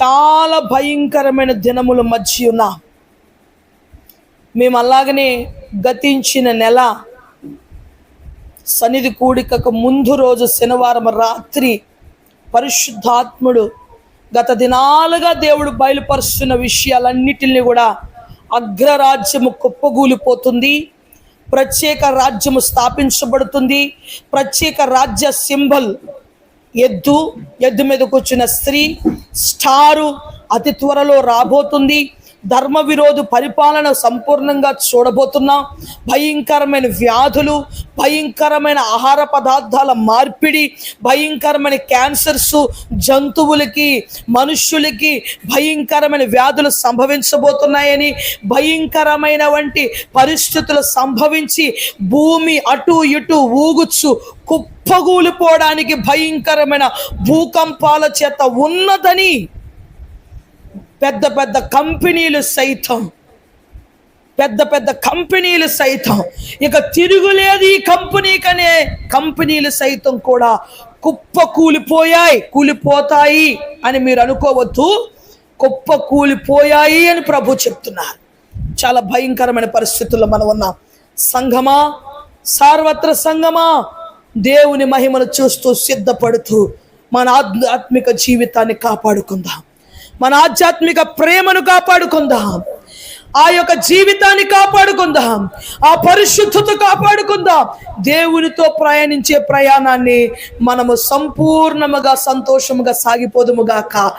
చాలా భయంకరమైన దినముల మధ్య ఉన్నాం మేము అలాగనే గతించిన నెల సన్నిధి కూడికకు ముందు రోజు శనివారం రాత్రి పరిశుద్ధాత్ముడు గత దినాలుగా దేవుడు బయలుపరుస్తున్న విషయాలన్నిటిని కూడా అగ్రరాజ్యము కుప్పగూలిపోతుంది. ప్రత్యేక రాజ్యము స్థాపించబడుతుంది. ప్రత్యేక రాజ్య సింబల్ ఎద్దు ఎద్దు మీద కూర్చున్న స్త్రీ స్టారు అతి త్వరలో రాబోతుంది. ధర్మ విరోధు పరిపాలన సంపూర్ణంగా చూడబోతున్నాం. భయంకరమైన వ్యాధులు భయంకరమైన ఆహార పదార్థాల మార్పిడి భయంకరమైన క్యాన్సర్స్ జంతువులకి మనుష్యులకి భయంకరమైన వ్యాధులు సంభవించబోతున్నాయని భయంకరమైన వంటి పరిస్థితులు సంభవించి భూమి అటు ఇటు ఊగుచ్చు కుప్పగూలిపోవడానికి భయంకరమైన భూకంపాల చేత ఉన్నదని పెద్ద పెద్ద కంపెనీలు సైతం పెద్ద పెద్ద కంపెనీలు సైతం ఇక తిరుగులేదు ఈ కంపెనీకనే కంపెనీలు సైతం కూడా కుప్ప కూలిపోయాయి. కూలిపోతాయి అని మీరు అనుకోవద్దు. కుప్ప కూలిపోయాయి అని ప్రభు చెప్తున్నారు. చాలా భయంకరమైన పరిస్థితుల్లో మనం ఉన్నాం. సంఘమా? సార్వత్ర సంఘమా? దేవుని మహిమను చూస్తూ సిద్ధపడుతూ మన ఆధ్యాత్మిక జీవితాన్ని కాపాడుకుందాం. మన ఆధ్యాత్మిక ప్రేమను కాపాడుకుందాం. ఆ యొక్క జీవితాన్ని కాపాడుకుందాం. ఆ పరిశుద్ధత కాపాడుకుందాం. దేవునితో ప్రయాణించే ప్రయాణాన్ని మనము సంపూర్ణముగా సంతోషముగా సాగిపోదుముగాక